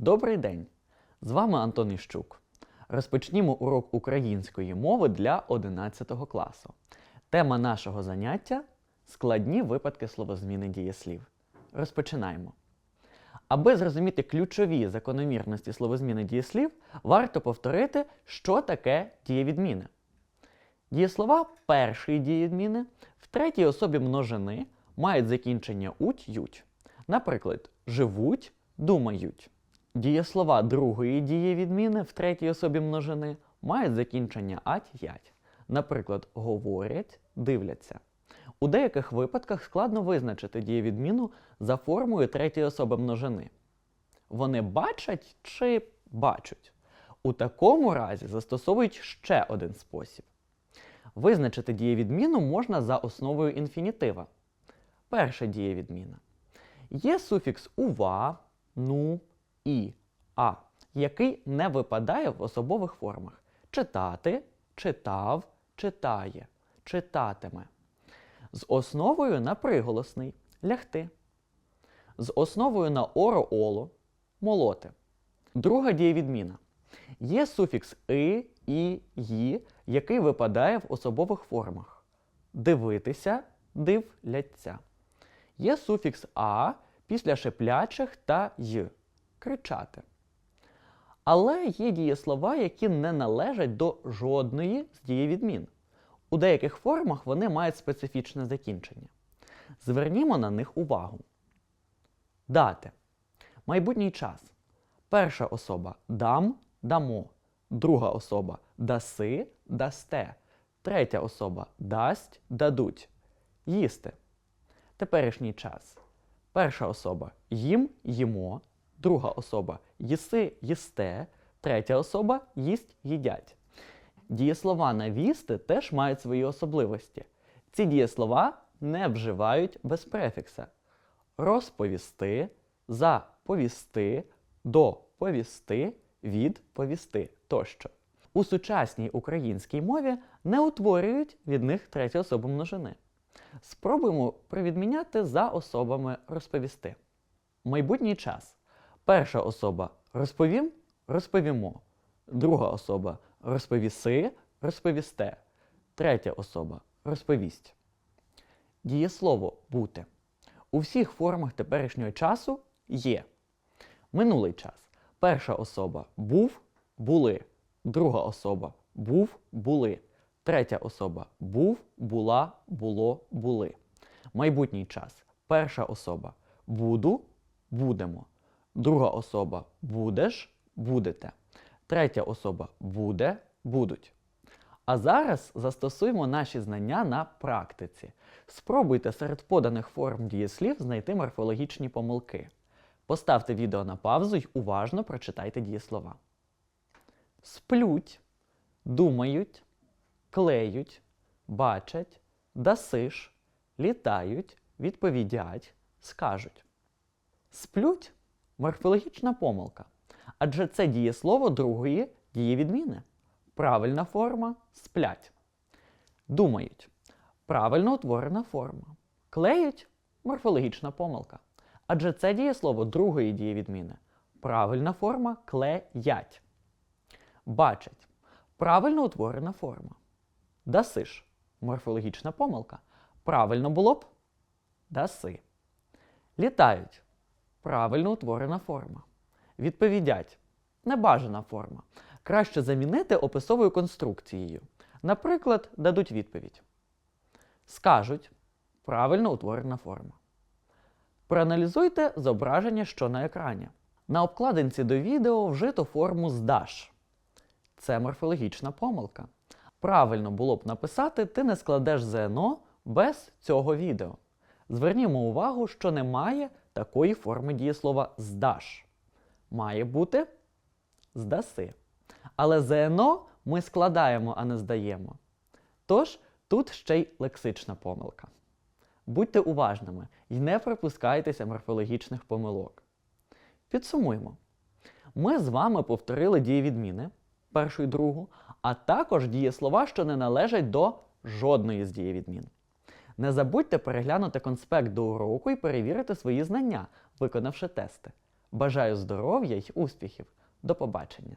Добрий день! З вами Антон Іщук. Розпочнімо урок української мови для 11 класу. Тема нашого заняття складні випадки словозміни дієслів. Розпочинаємо. Аби зрозуміти ключові закономірності словозміни дієслів, варто повторити, що таке дієвідміни. Дієслова першої дієвідміни в третій особі множини мають закінчення уть ють. Наприклад, живуть, думають. Дієслова другої дієвідміни в третій особі множини мають закінчення ать ять. Наприклад, говорять, дивляться. У деяких випадках складно визначити дієвідміну за формою третьої особи множини. Вони бачать чи бачать. У такому разі застосовують ще один спосіб. Визначити дієвідміну можна за основою інфінітива. Перша дієвідміна. Є суфікс ува, ну, і, а, який не випадає в особових формах. Читати, читав, читає, читатиме. З основою на приголосний лягти. З основою на оро-оло молоти. Друга дієвідміна. Є суфікс и, і, ї, який випадає в особових формах. Дивитися, дивляться. Є суфікс а після шиплячих та й кричати. Але є дієслова, які не належать до жодної з дієвідмін. У деяких формах вони мають специфічне закінчення. Звернімо на них увагу. Дати. Майбутній час. Перша особа дам, дамо. Друга особа даси, дасте. Третя особа дасть, дадуть. Їсти. Теперішній час. Перша особа їм, їмо. Друга особа їси, їсте. Третя особа їсть, їдять. Дієслова на вісти теж мають свої особливості. Ці дієслова не вживають без префікса. Розповісти, заповісти, доповісти, відповісти тощо. У сучасній українській мові не утворюють від них третю особу множини. Спробуємо привідміняти за особами розповісти. Майбутній час. Перша особа розповім, розповімо. Друга особа розповіси, розповісте. Третя особа розповість. Дієслово бути. У всіх формах теперішнього часу є. Минулий час. Перша особа був, були. Друга особа був, були. Третя особа був, була, було, були. Майбутній час. Перша особа буду, будемо. Друга особа будеш, будете. Третя особа буде, будуть. А зараз застосуємо наші знання на практиці. Спробуйте серед поданих форм дієслів знайти морфологічні помилки. Поставте відео на паузу й уважно прочитайте дієслова. Сплють, думають, клеють, бачать, дасиш, літають, відповідять, скажуть. Сплють морфологічна помилка. Адже це дієслово другої дієвідміни. Правильна форма сплять. Думають. Правильно утворена форма. Клеють морфологічна помилка. Адже це дієслово другої дієвідміни. Правильна форма клеять. Бачать. Правильно утворена форма. Дасиш. Морфологічна помилка. Правильно було б даси. Літають. Правильно утворена форма. Відповідять. Небажана форма. Краще замінити описовою конструкцією. Наприклад, дадуть відповідь. Скажуть. Правильно утворена форма. Проаналізуйте зображення, що на екрані. На обкладинці до відео вжито форму здаш. Це морфологічна помилка. Правильно було б написати Ти не складеш ЗНО без цього відео. Звернімо увагу, що немає такої форми дієслова здаш. Має бути здаси. Але ЗНО ми складаємо, а не здаємо. Тож тут ще й лексична помилка. Будьте уважними і не припускайтеся морфологічних помилок. Підсумуємо. Ми з вами повторили дієвідміни, першу і другу, а також дієслова, що не належать до жодної з дієвідмін. Не забудьте переглянути конспект до уроку і перевірити свої знання, виконавши тести. Бажаю здоров'я й успіхів. До побачення!